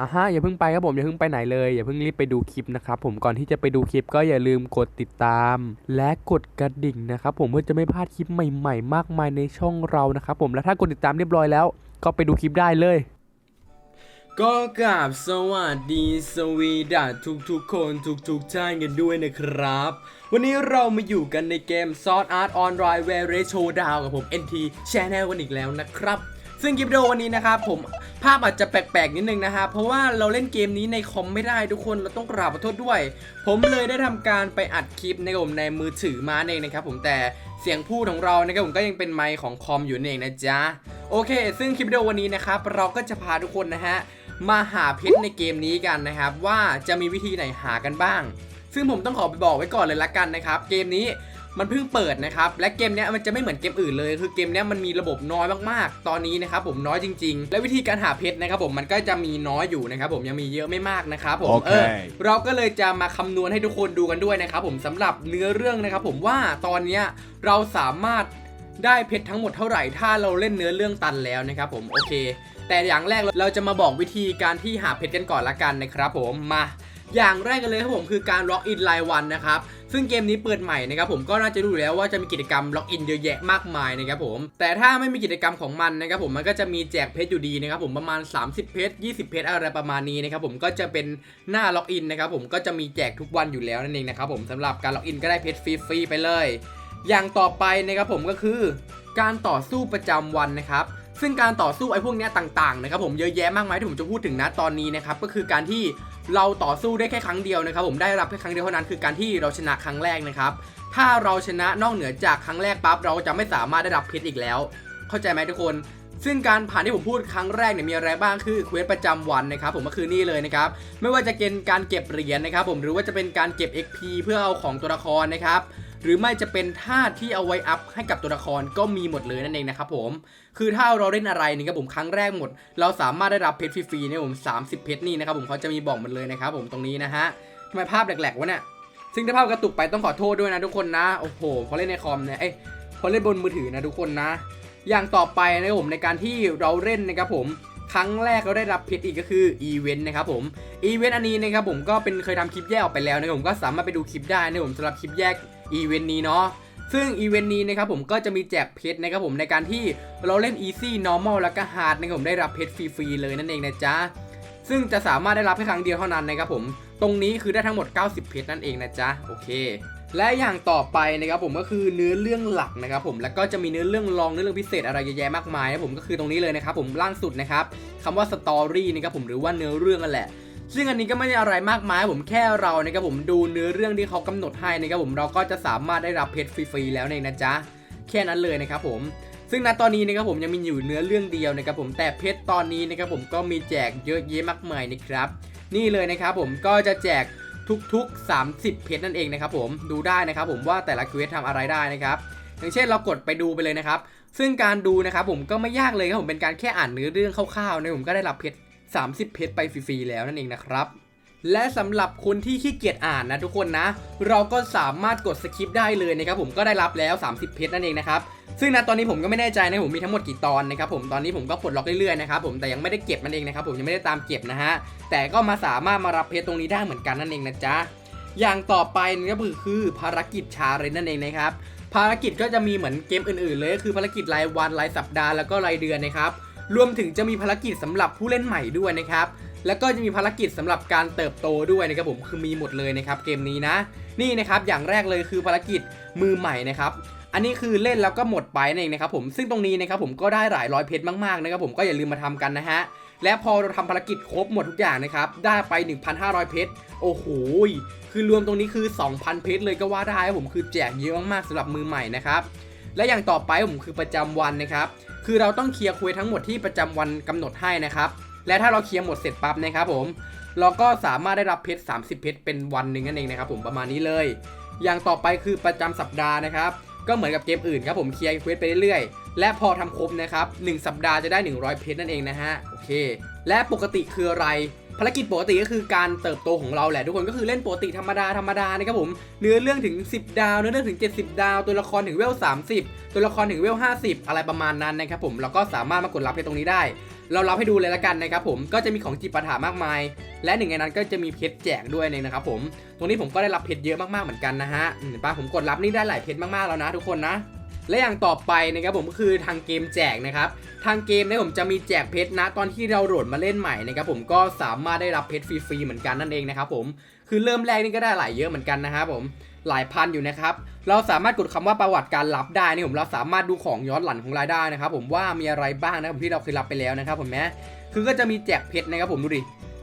อะฮะอย่าเพิ่งไปครับผมอย่าเพิ่งไปไหนเลยอย่าเพิ่งรีบไปดูคลิปนะครับผมก่อนที่จะไปดูคลิปก็อย่าลืมกดติดตาม และกดกระดิ่งนะครับผมเพื่อจะไม่พลาดคลิปใหม่ๆ มากมายในช่องเรานะครับผมและถ้ากดติดตามเรียบร้อยแล้ว ก็ไปดูคลิปได้เลย ก็กราบสวัสดีสวีดัทุกทุกๆ คนทุกทุกๆท่านกันด้วยนะครับ วันนี้เรามาอยู่กันในเกม Sword Art Online v a r i Showdown กับผม NT Channel กันอีกแล้วนะครับ ซึ่งคลิปวิดีโอวันนี้นะครับผมภาพอาจจะแปลกๆนิดนึงนะครับเพราะว่าเราเล่นเกมนี้ในคอมไม่ได้ทุกคนเราต้องกราบขอโทษด้วย ผมเลยได้ทำการไปอัดคลิปในผมในมือถือมาเองนะครับผมแต่เสียงพูดของเรานะครับผมก็ยังเป็นไมค์ของคอมอยู่นั่นเองนะจ๊ะโอเค ซึ่งคลิปวิดีโอวันนี้นะครับเราก็จะพาทุกคนนะฮะมาหาเพชรในเกมนี้กันนะครับว่าจะมีวิธีไหนหากันบ้าง ซึ่งผมต้องขอไปบอกไว้ก่อนเลยละกันนะครับ เกมนี้ มันเพิ่งเปิดนะครับและเกมเนี้ยมันจะไม่เหมือนเกมอื่นเลย คือเกมเนี้ยมันมีระบบน้อยมากๆ ตอนนี้นะครับผมน้อยจริง ๆ และวิธีการหาเพชรนะครับผมมันก็จะมีน้อยอยู่นะครับผมยังมีเยอะไม่มากนะครับผมโอเคเออเราก็เลยจะมาคำนวณให้ทุกคนดูกันด้วยนะครับผมสำหรับเนื้อเรื่องนะครับผมว่าตอนเนี้ยเราสามารถได้เพชรทั้งหมดเท่าไหร่ ถ้าเราเล่นเนื้อเรื่องตันแล้วนะครับผมโอเค แต่อย่างแรกเราจะมาบอกวิธีการที่หาเพชรกันก่อนละกันนะครับผมมา อย่างแรกกันเลยครับผมคือการล็อกอินรายวันนะครับซึ่งเกมนี้เปิดใหม่นะครับผมก็น่าจะรู้แล้วว่าจะมีกิจกรรมล็อกอินเยอะแยะมากมายนะครับผมแต่ถ้าไม่มีกิจกรรมของมันนะครับผมมันก็จะมีแจกเพชรอยู่ดีนะครับผมประมาณ 30 เพชร20 เพชรอะไรประมาณนี้นะครับผมก็จะเป็นหน้าล็อกอินนะครับผมก็จะมีแจกทุกวันอยู่แล้วนั่นเองนะครับผมสำหรับการล็อกอินก็ได้เพชรฟรีๆไปเลย อย่างต่อไปนะครับผมก็คือ การต่อสู้ประจำวันนะครับซึ่งการต่อสู้ไอ้พวกเนี้ยต่างๆนะครับผมเยอะแยะมากมายที่ผมจะพูดถึงนะตอนนี้นะครับก็คือการที่ เราต่อสู้ได้แค่ครั้งเดียวนะครับผมได้รับแค่ครั้งเดียวเท่านั้นคือการที่เราชนะครั้งแรกนะครับถ้าเราชนะนอกเหนือจากครั้งแรกปั๊บเราจะไม่สามารถได้รับเพชรอีกแล้ว เข้าใจไหมทุกคน ซึ่งการผ่านที่ผมพูดครั้งแรกเนี่ยมีอะไรบ้างคือเควสประจำวันนะครับผมก็คือนี่เลยนะครับไม่ว่าจะเป็นการเก็บเหรียญนะครับผมหรือว่าจะเป็นการเก็บ XP เพื่อเอาของตัวละครนะครับ หรือไม่จะเป็นธาตุที่เอาไว้อัพให้กับตัวละครก็มีหมดเลยนั่นเองนะครับผมคือถ้าเราเล่นอะไรนี่ครับผมครั้งแรกหมด เราสามารถได้รับเพชรฟรีๆนี่ผม30 เพชรนี่นะครับผมเขาจะมีบอกหมดเลยนะครับผมตรงนี้นะฮะทำไมภาพแหลกๆวะเนี่ยซึ่งถ้าภาพกระตุกไปต้องขอโทษด้วยนะทุกคนนะโอ้โหพอเล่นในคอมเนี่ยเอ้ยพอเล่นบนมือถือนะทุกคนนะ อย่างต่อไปนะครับผมในการที่เราเล่นนะครับผม ครั้งแรกเราได้รับเพชรอีกก็คืออีเวนต์นะครับผมอีเวนต์อันนี้นะครับผมก็เป็นเคยทำคลิปแยกออกไปแล้วนะผมก็สามารถไปดูคลิปได้นะผมสำหรับคลิปแยกอีเวนต์นี้เนาะซึ่งอีเวนต์นี้นะครับผมก็จะมีแจกเพชรนะครับผมในการที่เราเล่น Easy Normal แล้วก็ Hard นะครับผมได้รับเพชรฟรีๆเลยนั่นเองนะจ๊ะซึ่งจะสามารถได้รับแค่ครั้งเดียวเท่านั้นนะครับผมตรงนี้คือได้ทั้งหมด 90 เพชรนั่นเองนะจ๊ะโอเค และอย่างต่อไปนะครับผมก็คือเนื้อเรื่องหลักนะครับผมแล้วก็จะมีเนื้อเรื่องรองเนื้อเรื่องพิเศษอะไรเยอะแยะมากมายนะผมก็คือตรงนี้เลยนะครับผมล่างสุดนะครับคำว่าสตอรี่นะครับผมหรือว่าเนื้อเรื่องนั่นแหละซึ่งอันนี้ก็ไม่ได้อะไรมากมายผมแค่เรานะครับผมดูเนื้อเรื่องที่เขากำหนดให้นะครับผมเราก็จะสามารถได้รับเพชรฟรีๆแล้วเองนะจ๊ะแค่นั้นเลยนะครับผมซึ่งณตอนนี้นะครับผมยังมีอยู่เนื้อเรื่องเดียวนะครับผมแต่เพชรตอนนี้นะครับผมก็มีแจกเยอะแยะมากมายนะครับ นี่เลยนะครับผมก็จะแจก ทุกๆ 30 เพชรนั่นเองนะครับผมดูได้นะครับผมว่าแต่ละเควสทำอะไรได้นะครับอย่างเช่นเรากดไปดูไปเลยนะครับ ซึ่งการดูนะครับผมก็ไม่ยากเลยครับผมเป็นการแค่อ่านเนื้อเรื่องคร่าวๆนะผมก็ได้รับเพชร30 เพชรไปฟรีๆแล้วนั่นเองนะครับและสำหรับคนที่ขี้เกียจอ่านนะทุกคนนะ เราก็สามารถกดสคิปได้เลยนะครับผมก็ได้รับแล้ว 30 เพชรนั่นเองนะครับ ซึ่งนะตอนนี้ผมก็ไม่แน่ใจนะผมมีทั้งหมดกี่ตอนนะครับผมตอนนี้ผมก็ปลดล็อกเรื่อยๆนะครับผมแต่ยังไม่ได้เก็บมันเองนะครับผมยังไม่ได้ตามเก็บนะฮะแต่ก็มาสามารถมารับเพชรตรงนี้ได้เหมือนกันนั่นเองนะจ๊ะอย่างต่อไปก็คือคือภารกิจชาเรนนั่นเองนะครับภารกิจก็จะมีเหมือนเกมอื่น ๆ เลยก็คือภารกิจรายวันรายสัปดาห์แล้วก็รายเดือนนะครับรวมถึงจะมีภารกิจสำหรับผู้เล่นใหม่ด้วยนะครับแล้วก็จะมีภารกิจสำหรับการเติบโตด้วยนะครับผมคือมีหมดเลยนะครับเกมนี้นะ นี่นะครับอย่างแรกเลยคือภารกิจมือใหม่นะครับ อันนี้คือเล่นแล้วก็หมดไปนั่นเองนะครับผมซึ่งตรงนี้นะครับผมก็ได้หลายร้อยเพชรมากๆนะครับผมก็อย่าลืมมาทำกันนะฮะและพอเราทำภารกิจครบหมดทุกอย่างนะครับได้ไป 1,500 เพชรโอ้โหคือรวมตรงนี้คือ 2,000 เพชรเลยก็ว่าได้ครับผมคือแจกเยอะมากๆสำหรับมือใหม่นะครับและอย่างต่อไปผมคือประจำวันนะครับคือเราต้องเคลียร์คุยทั้งหมดที่ประจำวันกำหนดให้นะครับและถ้าเราเคลียร์หมดเสร็จปั๊บนะครับผมเราก็สามารถได้รับเพชร30 เพชรเป็นวันหนึ่งนั่นเองนะครับผมประมาณนี้เลย อย่างต่อไปคือประจำสัปดาห์นะครับ ก็เหมือนกับเกมอื่นครับผมเคลียร์เควสไปเรื่อยๆ และพอทำครบนะครับ1สัปดาห์จะได้ 100 เพชรนั่นเองนะฮะโอเค และปกติคืออะไร ภารกิจปกติก็คือการเติบโตของเราแหละทุกคนก็คือเล่นปกติธรรมดาธรรมดานะครับผมเนื้อเรื่องถึง 10 ดาว เนื้อเรื่องถึง 70 ดาว ตัวละครถึงเวล 30 ตัวละครถึงเวล 50 อะไรประมาณนั้นนะครับผมเราก็สามารถมากดรับเพชรตรงนี้ได้ เรารับให้ดูเลยละกันนะครับผมก็จะมีของจิปาถามากมาย และหนึ่งในนั้นก็จะมีเพชรแจกด้วยนะครับผมตรงนี้ผมก็ได้รับเพชรเยอะมากๆเหมือนกันนะฮะอืมเห็นปะผมกดรับนี่ได้หลายเพชรมากๆแล้วนะทุกคนนะ และอย่างต่อไปนะครับผมก็คือทางเกมแจกนะครับทางเกมนี่ยผมจะมีแจกเพชรนะตอนที่เราโหลดมาเล่นใหม่นะครับผมก็สามารถได้รับเพชรฟรีๆเหมือนกันนั่นเองนะครับผมคือเริ่มแรกนี่ก็ได้หลายเยอะเหมือนกันนะครับผมหลายพันอยู่นะครับ เราสามารถกดคำว่าประวัติการรับได้นี่ผมเราสามารถดูของย้อนหลังของรายได้นะครับผมว่ามีอะไรบ้างนะครับผมที่เราเคยรับไปแล้วนะครับผมนะคือก็จะมีแจกเพชรนะครับผมดูดิ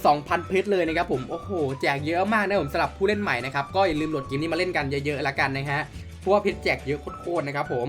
2,000 เพชรเลยนะครับผมโอ้โหแจกเยอะมากนะผมสำหรับผู้เล่นใหม่นะครับก็อย่าลืมโหลดเกมนี้มาเล่นกันเยอะๆละกันนะฮะ เพราะว่าเพชรแจกเยอะโคตรๆนะครับผม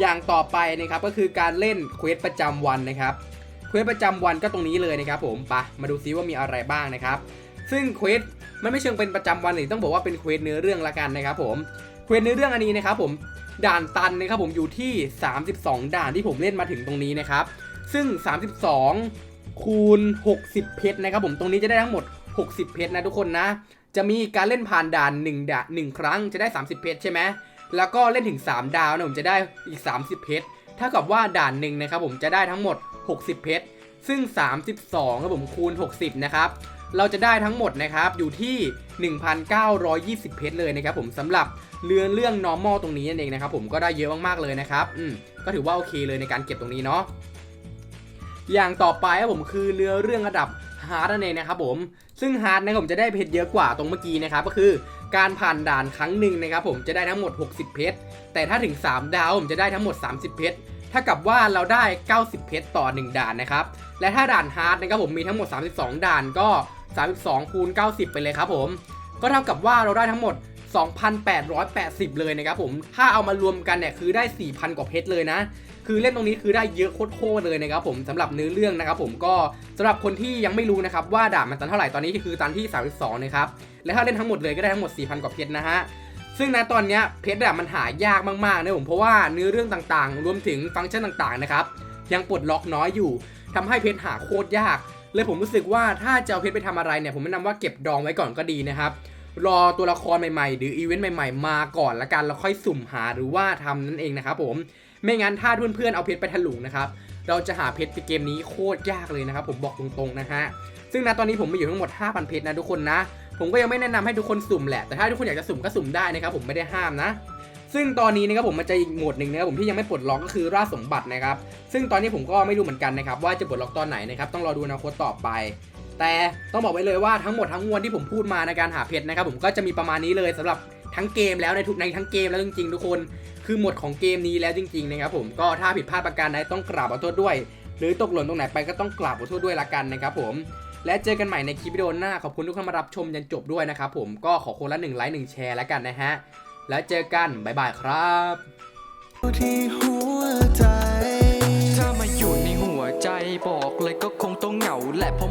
อย่างต่อไปนะครับก็คือการเล่นเควสประจำวันนะครับเควสประจำวันก็ตรงนี้เลยนะครับผมปะมาดูซิว่ามีอะไรบ้างนะครับ ซึ่งเควสมันไม่เชิงเป็นประจำวันหรือต้องบอกว่าเป็นเควสเนื้อเรื่องละกันนะครับผมเควสเนื้อเรื่องอันนี้นะครับผมด่านตันนะครับผมอยู่ที่ 32 ด่านที่ผมเล่นมาถึงตรงนี้นะครับ ซึ่ง 32 คูณ 60 เพชรนะครับผมตรงนี้จะได้ทั้งหมด 60 เพชรนะทุกคนนะ จะมีการเล่นผ่านด่าน1ด่าน1ครั้งจะได้ 30 เพชรใช่ไหม แล้วก็เล่นถึง 3 ดาวนะผมจะได้อีก 30 เพชรเท่ากับว่าด่านหนึ่งนะครับผมจะได้ทั้งหมด 60 เพชรซึ่ง 32ครับผมคูณ 60 นะครับ เราจะได้ทั้งหมดนะครับอยู่ที่ 1,920 เพชรเลยนะครับผมสำหรับเรือเรื่อง normal ตรงนี้นั่นเองนะครับผมก็ได้เยอะมากๆเลยนะครับอืมก็ถือว่าโอเคเลยในการเก็บตรงนี้เนาะอย่างต่อไปครับผมคือเนื้อเรื่องระดับฮาร์ดนั่นเองนะครับผม ซึ่งฮาร์ดนะครับผมจะได้เพชรเยอะกว่าตรงเมื่อกี้นะครับก็คือการผ่านด่านครั้งหนึ่งนะครับผมจะได้ทั้งหมด 60 เพชรแต่ถ้าถึง 3 ดาวผมจะได้ทั้งหมด 30 เพชรถ้ากับว่าเราได้ 90 เพชรต่อ 1 ด่านนะครับและถ้าด่านฮาร์ดนะครับผมมีทั้งหมด 32 ด่านก็ 32คูณ90 ไปเลยครับผมก็เท่ากับว่าเราได้ทั้งหมด 2,880 เลยนะครับผม ถ้าเอามารวมกันเนี่ยคือได้ 4,000 กว่าเพชรเลยนะ คือเล่นตรงนี้คือได้เยอะโคตรเลยนะครับผมสำหรับเนื้อเรื่องนะครับผมก็สำหรับคนที่ยังไม่รู้นะครับว่าด่ามันตันเท่าไหร่ตอนนี้คือตันที่ 32 นะครับ และถ้าเล่นทั้งหมดเลยก็ได้ทั้งหมด 4,000 กว่าเพชรนะฮะซึ่งณตอนนี้เพชรอะมันหายากมากๆนะผมเพราะว่าเนื้อเรื่องต่างๆ รวมถึงฟังก์ชันต่างๆนะครับยังปลดล็อกน้อยอยู่ทำให้เพชรหาโคตรยาก เลยผมรู้สึกว่าถ้าจะเอาเพชรไปทำอะไรเนี่ยผมแนะนำว่าเก็บดองไว้ก่อนก็ดีนะครับ รอตัวละครใหม่ๆ หรืออีเวนต์ใหม่ๆ มาก่อนละกันแล้วค่อยสุ่มหาหรือว่าทำนั่นเองนะครับผมไม่งั้นถ้าเพื่อนๆเอาเพชรไปถลุงนะครับเราจะหาเพชรในเกมนี้โคตรยากเลยนะครับผมบอกตรงๆนะฮะซึ่งณตอนนี้ผมมีอยู่ทั้งหมด 5,000 เพชรนะทุกคนนะผมก็ยังไม่แนะนำให้ทุกคนสุ่มแหละแต่ถ้าทุกคนอยากจะสุ่มก็สุ่มได้นะครับผมไม่ได้ห้ามนะซึ่งตอนนี้นะครับผมมันจะอีกโหมดหนึ่งนะครับผมที่ยังไม่ปลดล็อกก็คือราชสมบัตินะครับซึ่งตอนนี้ผมก็ไม่รู้เหมือนกันนะครับว่าจะปลดล็อกตอนไหนนะครับต้องรอดูอนาคตต่อไป แต่ต้องบอกไว้เลยว่าทั้งหมดทั้งมวลที่ผมพูดมาในการหาเพชรนะครับผมก็จะมีประมาณนี้เลยสำหรับทั้งเกมแล้วในทุกในทั้งเกมแล้วจริงๆทุกคน คือหมดของเกมนี้แล้วจริงๆนะครับผมก็ถ้าผิดพลาดประการใดต้องกราบขอโทษด้วย หรือตกหล่นตรงไหนไปก็ต้องกราบขอโทษด้วยละกันนะครับผมและเจอกันใหม่ในคลิปวิดีโอหน้าขอบคุณทุกคนมารับชมจนจบด้วยนะครับผมก็ขอคนละหนึ่งไลค์หนึ่งแชร์แล้วกันนะฮะแล้วเจอกันบ๊ายบายครับที่หัวใจ ถ้ามาอยู่ในหัวใจบอกเลยก็คงต้องเหงาแหละเพราะ